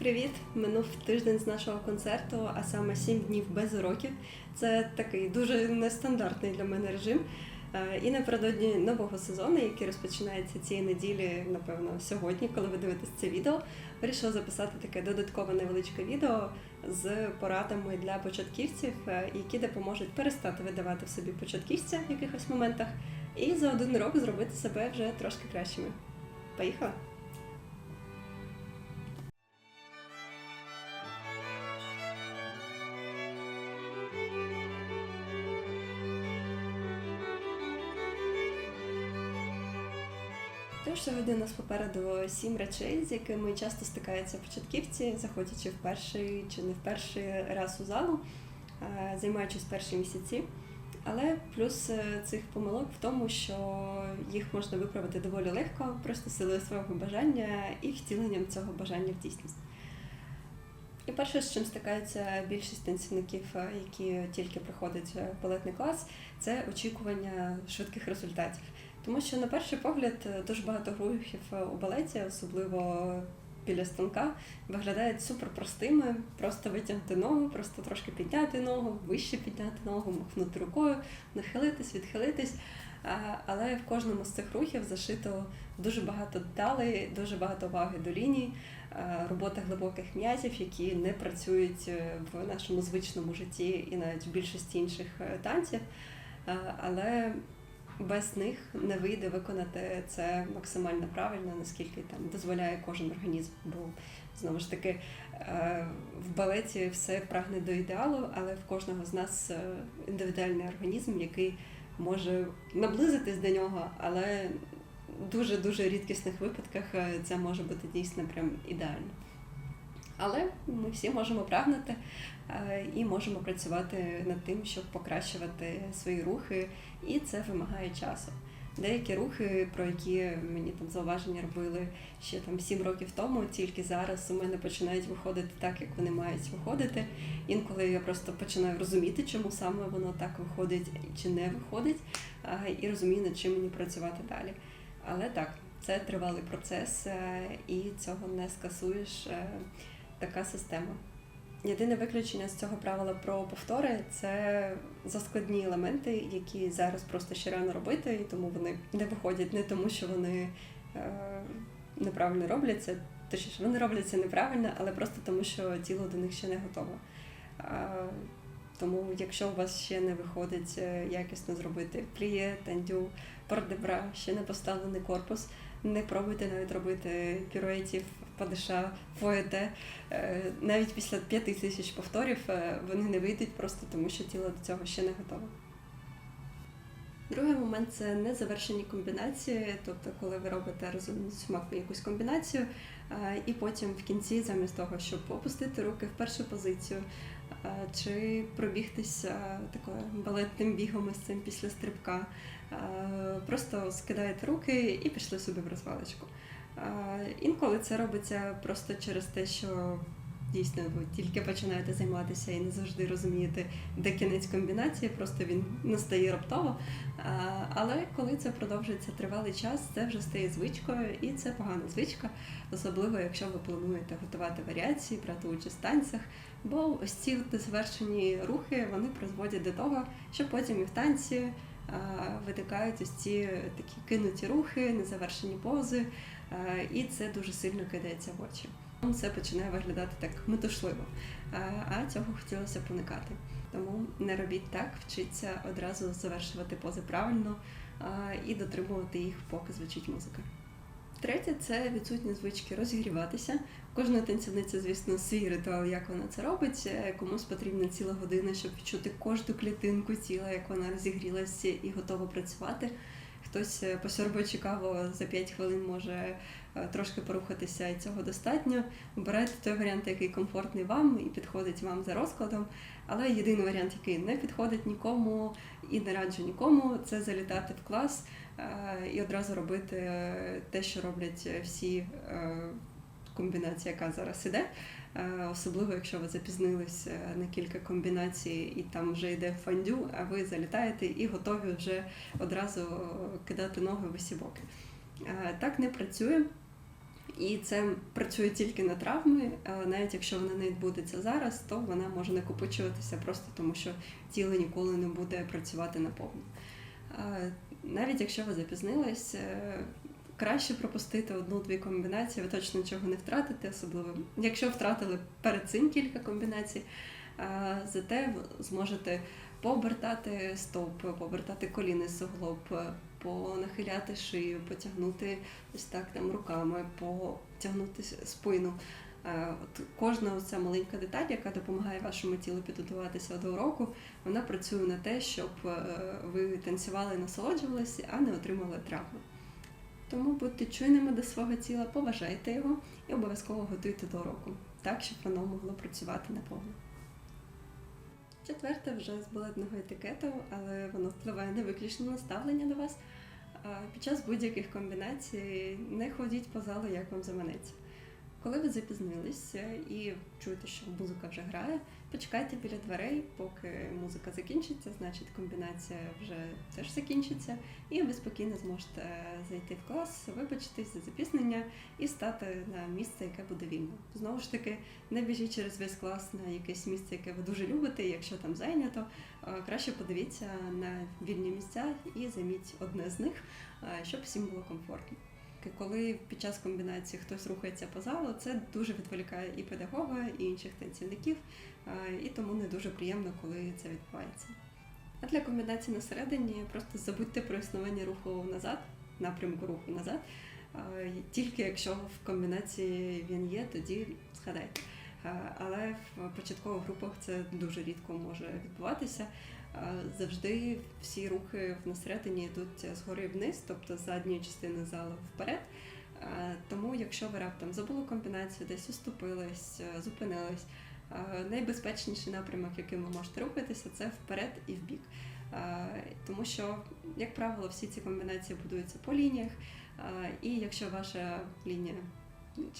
Привіт! Минув тиждень з нашого концерту, а саме сім днів без уроків. Це такий дуже нестандартний для мене режим. Е, І напередодні нового сезону, який розпочинається цієї неділі, напевно, сьогодні, коли ви дивитесь це відео, вирішила записати таке додаткове невеличке відео з порадами для початківців, е, які допоможуть перестати видавати в собі початківця в якихось моментах, і за один рок зробити себе вже трошки кращими. Поїхали! Тож сьогодні нас попереду сім речей, з якими часто стикаються початківці, заходячи в перший чи не в перший раз у залу, е, займаючись перші місяці. Але плюс е, цих помилок в тому, що їх можна виправити доволі легко, просто силою свого бажання і втіленням цього бажання в дійсність. І перше, з чим стикаються більшість танцівників, е, які тільки приходять в балетний клас, це очікування швидких результатів. Тому що на перший погляд е, дуже багато рухів е, у балеті, особливо біля станка, виглядають супер простими. Просто витягнути ногу, просто трошки підняти ногу, вище підняти ногу, махнути рукою, нахилитись, відхилитись. Але в кожному з цих рухів зашито дуже багато деталей, дуже багато уваги до ліній, е, робота глибоких м'язів, які не працюють е, в нашому звичному житті і навіть в більшості інших танців. Але без них не вийде виконати це максимально правильно, наскільки там дозволяє кожен організм. Бо знову ж таки е, в балеті все прагне до ідеалу, але в кожного з нас е, індивідуальний організм, який може наблизитись до нього, але дуже дуже рідкісних випадках е, це може бути дійсно прям ідеально. Але ми всі можемо прагнути е, і можемо працювати над тим, щоб покращувати свої рухи, і це вимагає часу. Деякі рухи, про які мені там зауваження робили ще там 7 років тому, тільки зараз у мене починають виходити так, як вони мають виходити. Інколи я просто починаю розуміти, чому саме воно так виходить чи не виходить, е, і розумію, над чим мені працювати далі. Але так, це тривалий процес, е, і цього не скасуєш. Така система. Єдине виключення з цього правила про повтори це заскладні елементи, які зараз просто ще рано робити, і тому вони не виходять не тому, що вони е, неправильно робляться, точніше, вони робляться неправильно, але просто тому, що тіло до них ще не готове. Е, тому, якщо у вас ще не виходить е, якісно зробити пліє, тандю, пардебра, ще не поставлений корпус, не пробуйте навіть робити піруетів, падиша, фуете. Е, Навіть після п'яти тисяч повторів е, вони не вийдуть просто тому, що тіло до цього ще не готове. Другий момент це незавершені комбінації, тобто, коли ви робите з смаку якусь комбінацію, е, і потім в кінці, замість того, щоб опустити руки в першу позицію, чи пробігтися такою балетним бігом із цим після стрибка, просто скидаєте руки і пішли собі в розвалочку. Інколи це робиться просто через те, що дійсно ви тільки починаєте займатися і не завжди розумієте, де кінець комбінації, просто він настає раптово. Але коли це продовжується тривалий час, це вже стає звичкою, і це погана звичка, особливо якщо ви плануєте готувати варіації, брати участь в танцях. Бо ось ці незавершені рухи вони призводять до того, що потім і в танці а, виникають ось ці такі кинуті рухи, незавершені пози, і це дуже сильно кидається в очі. Це починає виглядати так метушливо, а, а цього хотілося б уникати. Тому не робіть так, вчіться одразу завершувати пози правильно і дотримувати їх, поки звучить музика. Третє це відсутні звички розігріватися. Кожна танцівниця, звісно, свій ритуал, як вона це робить. Е, Комусь потрібна ціла година, щоб відчути кожну клітинку тіла, як вона розігрілася і готова працювати. Хтось е, посьорбуючи каву за 5 хвилин може е, трошки порухатися, і цього достатньо. Обирайте той варіант, який комфортний вам і підходить вам за розкладом. Але єдиний варіант, який не підходить нікому і не раджу нікому, це залітати в клас е, і одразу робити те, що роблять всі комбінації, яка зараз іде. Е, Особливо, якщо ви запізнились е, на кілька комбінацій і там вже йде фандю, а ви залітаєте і готові вже одразу кидати ноги в усі боки. Е, Так не працює. І це працює тільки на травми, навіть якщо вона не відбудеться зараз, то вона може накопичуватися просто тому, що тіло ніколи не буде працювати наповну. Навіть якщо ви запізнились, е, краще пропустити одну-дві комбінації, ви точно нічого не втратите, особливо якщо втратили перед цим кілька комбінацій, зате зможете пообертати стовп, пообертати коліни суглоб, понахиляти шию, потягнути ось так там руками, потягнути спину. От кожна оця маленька деталь, яка допомагає вашому тілу підготуватися до уроку, вона працює на те, щоб е, ви танцювали і насолоджувалися, а не отримали травми. Тому будьте чуйними до свого тіла, поважайте його і обов'язково готуйте до уроку, так, щоб воно могло працювати наповно. Четверте вже з балетного етикету, але воно впливає не виключно на ставлення до вас. Під час будь-яких комбінацій не ходіть по залу, як вам заманеться. Коли ви запізнилися і чуєте, що музика вже грає, почекайте біля дверей, поки музика закінчиться, значить комбінація вже теж закінчиться, і ви спокійно зможете зайти в клас, вибачитись за запізнення і стати на місце, яке буде вільно. Знову ж таки, не біжіть через весь клас на якесь місце, яке ви дуже любите, якщо там зайнято, краще подивіться на вільні місця і займіть одне з них, щоб всім було комфортно. Коли під час комбінації хтось рухається по залу, це дуже відволікає і педагога, і інших танцівників, і тому не дуже приємно, коли це відбувається. А для комбінації на середині просто забудьте про існування руху назад, напрямку руху назад. Тільки якщо в комбінації він є, тоді згадайте. Але в початкових групах це дуже рідко може відбуватися. Е, Завжди всі рухи на середині йдуть згори вниз, тобто з задньої частини залу вперед. Е, Тому, якщо ви раптом забули комбінацію, десь уступились, е, зупинились, е, найбезпечніший напрямок, яким ви можете рухатися, це вперед і вбік. Е, Тому що, як правило, всі ці комбінації будуються по лініях, е, і якщо ваша лінія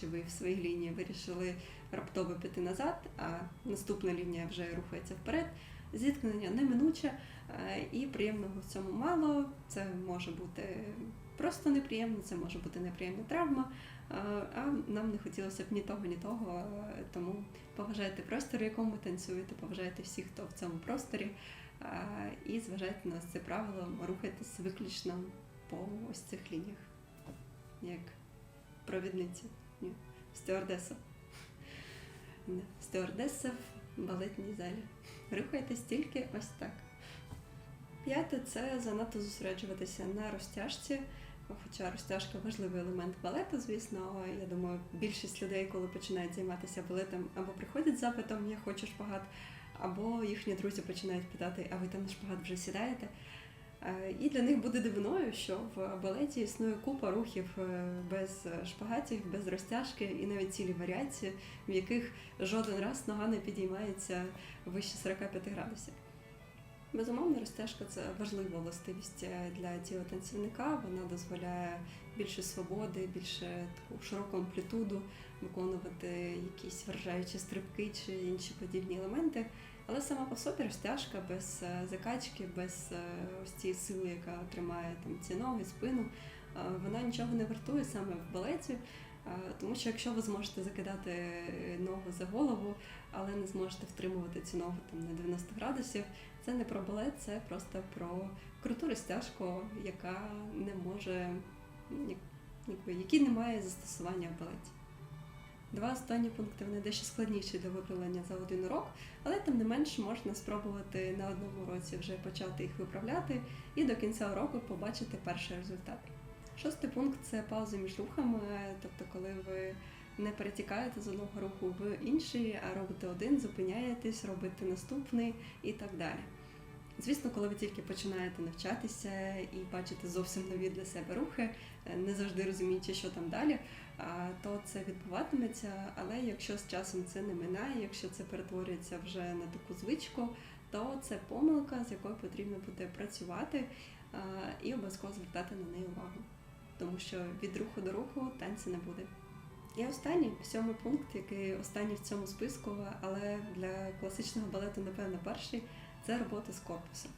чи ви в своїй лінії вирішили раптово піти назад, а наступна лінія вже рухається вперед, зіткнення неминуче е, і приємного в цьому мало. Це може бути просто неприємно, це може бути неприємна травма. е, А нам не хотілося б ні того, ні того. е, Тому поважайте простір, в якому танцюєте, поважайте всіх, хто в цьому просторі, і зважайте на це правило, рухайтесь виключно по ось цих лініях, як провідниці, ні, стюардеса. Стюардеса в балетній залі. Рухайтесь тільки ось так. П'яте це занадто зосереджуватися на розтяжці. Хоча розтяжка важливий елемент балету, звісно. Я думаю, більшість людей, коли починають займатися балетом, або приходять з запитом Я хочу шпагат, або їхні друзі починають питати, а ви там на шпагат вже сідаєте. Е, І для них буде дивною, що в балеті існує купа рухів е, без шпагатів, без розтяжки і навіть цілі варіації, в яких жоден раз нога не підіймається вище 45 градусів. Безумовно, розтяжка це важлива властивість е, для тіла танцівника. Вона дозволяє більше свободи, більше таку широку амплітуду виконувати якісь вражаючі стрибки чи інші подібні елементи. Але сама по собі розтяжка без е, закачки, без е, ось цієї сили, яка тримає там ці ноги, спину, е, вона нічого не вартує саме в балеті. Тому що якщо ви зможете закидати ногу за голову, але не зможете втримувати цю ногу там на 90 градусів, це не про балет, це просто про круту розтяжку, яка не може, якій немає застосування в балеті. Два останні пункти вони дещо складніші для виправлення за один урок, але тим не менш можна спробувати на одному уроці вже почати їх виправляти і до кінця уроку побачити перший результат. Шостий пункт це паузи між рухами, тобто, коли ви не перетікаєте з одного руху в інший, а робите один, зупиняєтесь, робите наступний і так далі. Звісно, коли ви тільки починаєте навчатися і бачите зовсім нові для себе рухи, е, не завжди розуміючи, що там далі, то це відбуватиметься. Але якщо з часом це не минає, якщо це перетворюється вже на таку звичку, то це помилка, з якою потрібно буде працювати і обов'язково звертати на неї увагу. Тому що від руху до руху танцю не буде. І останній сьомий пункт, який останній в цьому списку, але для класичного балету, напевно, перший це робота з корпусом.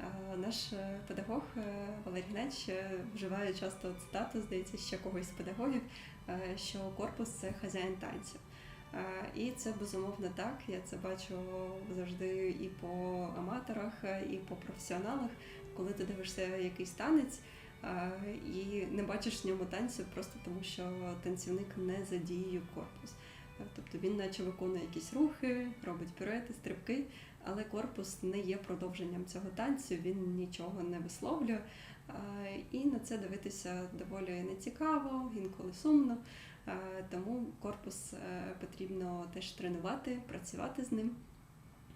Е, Наш е, педагог е, Валерій Гнач е, вживає часто цитату, здається, ще когось з педагогів що корпус це хазяїн танцю. Е, І це безумовно так. Я це бачу завжди і по аматорах, і по професіоналах. Коли ти дивишся якийсь танець і не бачиш в ньому танцю, просто тому що танцівник не задіює корпус. Тобто він наче виконує якісь рухи, робить піруети, стрибки, але корпус не є продовженням цього танцю, він нічого не висловлює. І на це дивитися доволі нецікаво, інколи сумно. Тому корпус е, потрібно теж тренувати, працювати з ним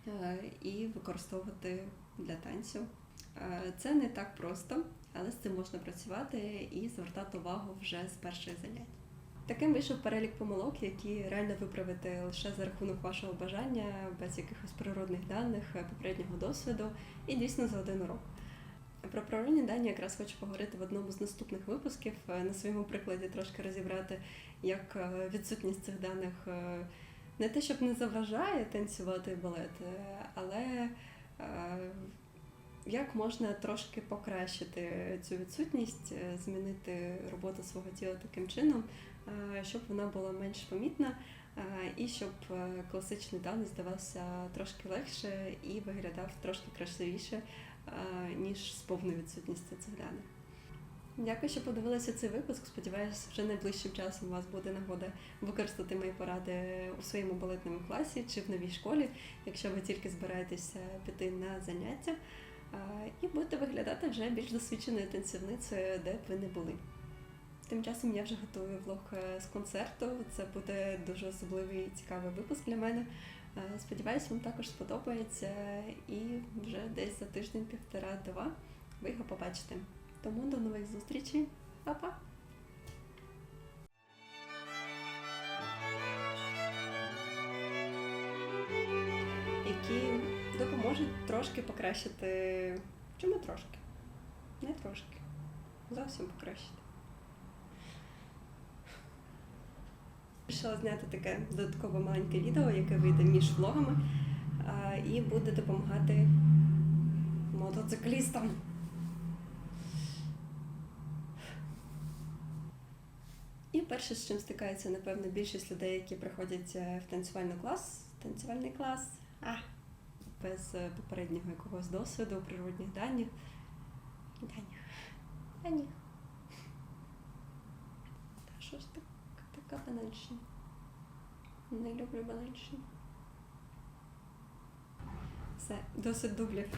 е, і використовувати для танцю. Е, Це не так просто, але з цим можна працювати і звертати увагу вже з перших занять. Таким вийшов перелік помилок, які реально виправити лише за рахунок вашого бажання, без якихось природних даних, е, попереднього досвіду і дійсно за один урок. Про природні дані якраз хочу поговорити в одному з наступних випусків, е, на своєму прикладі трошки розібрати, як е, відсутність цих даних не те, щоб не заважає танцювати балет, але як можна трошки покращити цю відсутність, змінити роботу свого тіла таким чином, щоб вона була менш помітна, е, і щоб е, класичний танець здавався трошки легше і виглядав трошки красивіше, е, ніж з повною відсутністю даних. Дякую, що подивилися цей випуск. Сподіваюся, вже найближчим часом у вас буде нагода використати мої поради у своєму балетному класі чи в новій школі, якщо ви тільки збираєтеся піти на заняття, і будете виглядати вже більш досвідченою танцівницею, де б ви не були. Тим часом я вже готую влог е, з концерту. Це буде дуже особливий і цікавий випуск для мене. Е, Сподіваюсь, вам також сподобається, і вже десь за тиждень, півтора-два ви його побачите. Тому до нових зустрічей. Па-па! Які допоможуть трошки покращити. Чому трошки? Не трошки. Зовсім покращити. Вирішила зняти таке додаткове маленьке відео, яке вийде між влогами, і буде допомагати мотоциклістам. І перше, з чим стикається, напевно, більшість людей, які приходять е, в танцювальний клас, танцювальний клас, а, без попереднього якогось досвіду, природних даних. Даніх. Даніх. Та що ж так, така банальщина? Не люблю банальщину. Все, досить дублів.